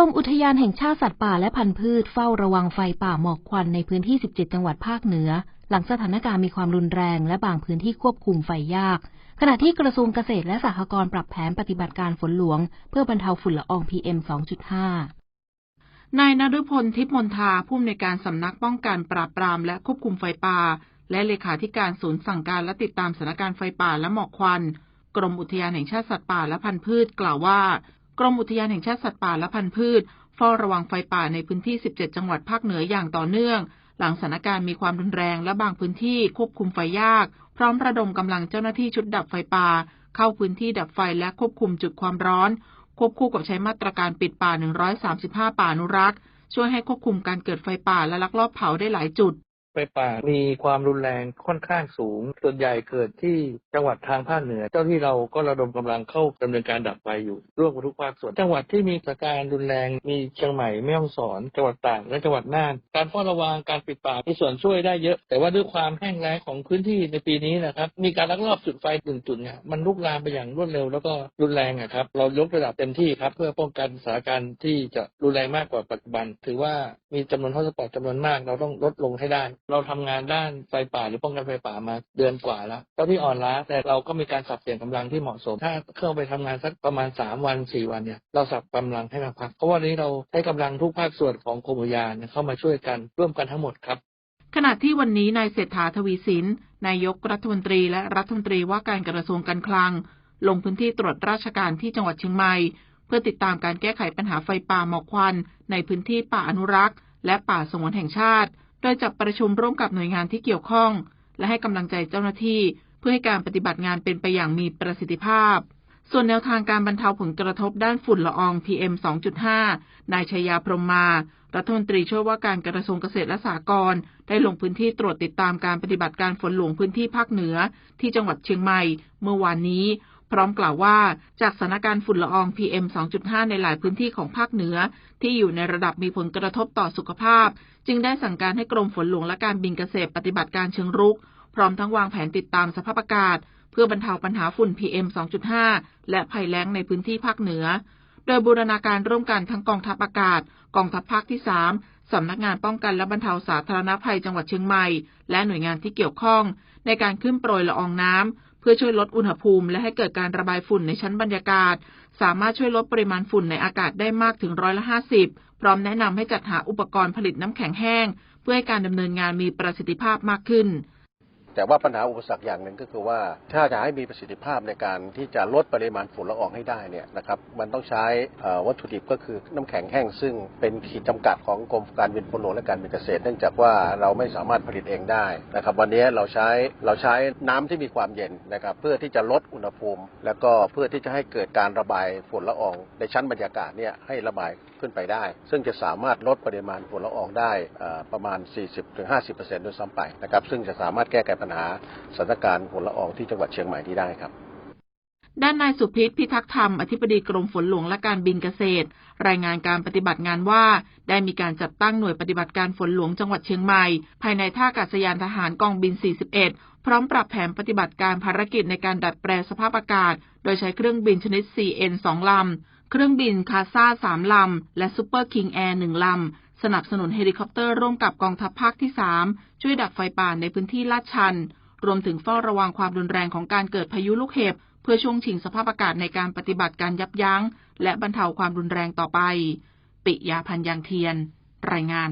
รมอุทยานแห่งชาติสัตว์ป่าและพันธุ์พืชเฝ้าระวังไฟป่าหมอกควันในพื้นที่ 17 จังหวัดภาคเหนือ หลังสถานการณ์มีความรุนแรงและบางพื้นที่ควบคุมไฟยาก ขณะที่กระทรวงเกษตรและสหกรณ์ปรับแผนปฏิบัติการฝนหลวง เพื่อบรรเทาฝุ่นละออง PM 2.5นายนฤพลทิพมนทาผู้อำนวยการสำนักป้องกันปราบปรามและควบคุมไฟป่า และเลขาธิการศูนย์สั่งการและติดตามสถานการณ์ไฟป่าและหมอกควัน กรมอุทยานแห่งชาติสัตว์ป่าและพันธุ์พืชกล่าวว่า กรมอุทยานแห่งชาติสัตว์ป่าและพันธุ์พืชเฝ้าระวังไฟป่าในพื้นที่ 17 จังหวัดภาคเหนืออย่างต่อเนื่อง หลังสถานการณ์มีความรุนแรงและบางพื้นที่ควบคุมไฟยาก พร้อมระดมกำลังเจ้าหน้าที่ชุดดับไฟป่า เข้าพื้นที่ดับไฟและควบคุมจุดความร้อน ควบคู่กับใช้มาตรการปิดป่า 135 ป่าอนุรักษ์ ช่วยให้ควบคุมการเกิดไฟป่าและลักลอบเผาได้หลายจุด ไฟป่ามีความรุนแรงค่อนข้างสูง ส่วนใหญ่เกิดที่จังหวัดทางภาคเหนือ เจ้าที่เราก็ระดมกำลังเข้าดำเนินการดับไฟอยู่ร่วมกับทุกภาคส่วนจังหวัดที่มีสถานการณ์รุนแรงมีเชียงใหม่แม่ฮ่องสอนจังหวัดตากและจังหวัดน่าน การเฝ้าระวังการปิดป่ามีส่วนช่วยได้เยอะ แต่ว่าด้วยความแห้งแล้งของพื้นที่ในปีนี้นะครับมีการลักลอบจุดไฟหนึ่งจุดเนี่ยมันลุกลามไปอย่างรวดเร็วแล้วก็รุนแรงอะครับเรายกระดับเต็มที่ครับเพื่อป้องกันสถานการณ์ที่จะรุนแรงมากกว่าปัจจุบัน ถือว่ามีจำนวนฮอสปอตจำนวนมากเราต้องลดลงให้ได้เราทำงานด้านไฟป่าหรือป้องกันไฟป่ามาเดือนกว่าแล้วเจ้าที่อ่อนล้าแต่เราก็มีการสับเปลี่ยนกำลังที่เหมาะสม ถ้าเข้าไปทำงานสักประมาณสามวันสี่วันเนี่ยเราสับกำลังให้มาพัก เพราะวันนี้เราใช้กำลังทุกภาคส่วนของกรมอุทยานเข้ามาช่วยกันร่วมกันทั้งหมดครับ ขณะที่วันนี้นายเศรษฐาทวีสินนายกรัฐมนตรีและรัฐมนตรีว่าการกระทรวงการคลัง ลงพื้นที่ตรวจราชการที่จังหวัดเชียงใหม่เพื่อติดตามการแก้ไขปัญหาไฟป่าหมอกควัน ในพื้นที่ป่าอนุรักษ์ และป่าสงวนแห่งชาติ โดยจับประชุมร่วมกับหน่วยงานที่เกี่ยวข้อง และให้กำลังใจเจ้าหน้าที่ เพื่อให้การปฏิบัติงานเป็นไปอย่างมีประสิทธิภาพ ส่วนแนวทางการบรรเทาผลกระทบด้านฝุ่นละออง PM 2.5 นายชยาพรหมมา รัฐมนตรีช่วยว่าการกระทรวงเกษตรและสหกรณ์ได้ลงพื้นที่ตรวจติดตามการปฏิบัติการฝนหลวงพื้นที่ภาคเหนือ ที่จังหวัดเชียงใหม่ เมื่อวานนี้ พร้อมกล่าวว่าจากสถานการณ์ฝุ่นละออง PM 2.5 ในหลายพื้นที่ของภาคเหนือ ที่อยู่ในระดับมีผลกระทบต่อสุขภาพ จึงได้สั่งการให้กรมฝนหลวงและการบินเกษตรปฏิบัติการเชิงรุก พร้อมทั้งวางแผนติดตามสภาพอากาศ เพื่อบรรเทาปัญหาฝุ่น PM 2.5 และภัยแล้งในพื้นที่ภาคเหนือ โดยบูรณาการร่วมกันทั้งกองทัพอากาศ กองทัพภาคที่ 3สำนักงานป้องกันและบรรเทาสาธารณภัยจังหวัดเชียงใหม่ และหน่วยงานที่เกี่ยวข้อง ในการขึ้นโปรยละอองน้ำ เพื่อช่วยลดอุณหภูมิ และให้เกิดการระบายฝุ่นในชั้นบรรยากาศ สามารถช่วยลดปริมาณฝุ่นในอากาศได้มากถึงร้อยละห้าสิบพร้อมแนะนำให้จัดหาอุปกรณ์ผลิตน้ำแข็งแห้ง เพื่อให้การดำเนินงานมีประสิทธิภาพมากขึ้น แต่ว่าปัญหาอุปสรรคอย่างหนึ่งก็คือว่า ถ้าจะให้มีประสิทธิภาพในการที่จะลดปริมาณฝุ่นละอองให้ได้เนี่ยนะครับมันต้องใช้วัตถุดิบก็คือน้ำแข็งแห้งซึ่งเป็นขีดจำกัดของกรมการบินพลหลวงและการบินเกษตร เนื่องจากว่าเราไม่สามารถผลิตเองได้นะครับวันนี้เราใช้เราใช้น้ำที่มีความเย็นนะครับเพื่อที่จะลดอุณหภูมิ แล้วก็เพื่อที่จะให้เกิดการระบายฝุ่นละออง ในชั้นบรรยากาศเนี่ยให้ระบายขึ้นไปได้ ซึ่งจะสามารถลดปริมาณฝุ่นละอองได้ประมาณ 40-50%ด้วยซ้ำไปนะครับซึ่งจะสามารถแก้ไขปัญหาสถานการณ์ฝนละอองที่จังหวัดเชียงใหม่ที่ได้ครับ ด้านนายสุพิษพิทักษ์ธรรม อธิบดีกรมฝนหลวงและการบินเกษตร รายงานการปฏิบัติงานว่า ได้มีการจัดตั้งหน่วยปฏิบัติการฝนหลวงจังหวัดเชียงใหม่ ภายในท่าอากาศยานทหารกองบิน 41 พร้อมปรับแผนปฏิบัติการภารกิจในการดัดแปลสภาพอากาศ โดยใช้เครื่องบินชนิด CN 2ลำเครื่องบินคาซ่า3ลำ และซูเปอร์คิงแอร์1ลำ สนับสนุนเฮลิคอปเตอร์ร่วมกับกองทัพภาคที่ 3 ช่วยดับไฟป่าในพื้นที่ลาดชัน รวมถึงเฝ้าระวังความรุนแรงของการเกิดพายุลูกเห็บ เพื่อช่วงชิงสภาพอากาศในการปฏิบัติการยับยั้ง และบรรเทาความรุนแรงต่อไป ปิยาพันยางเทียน รายงาน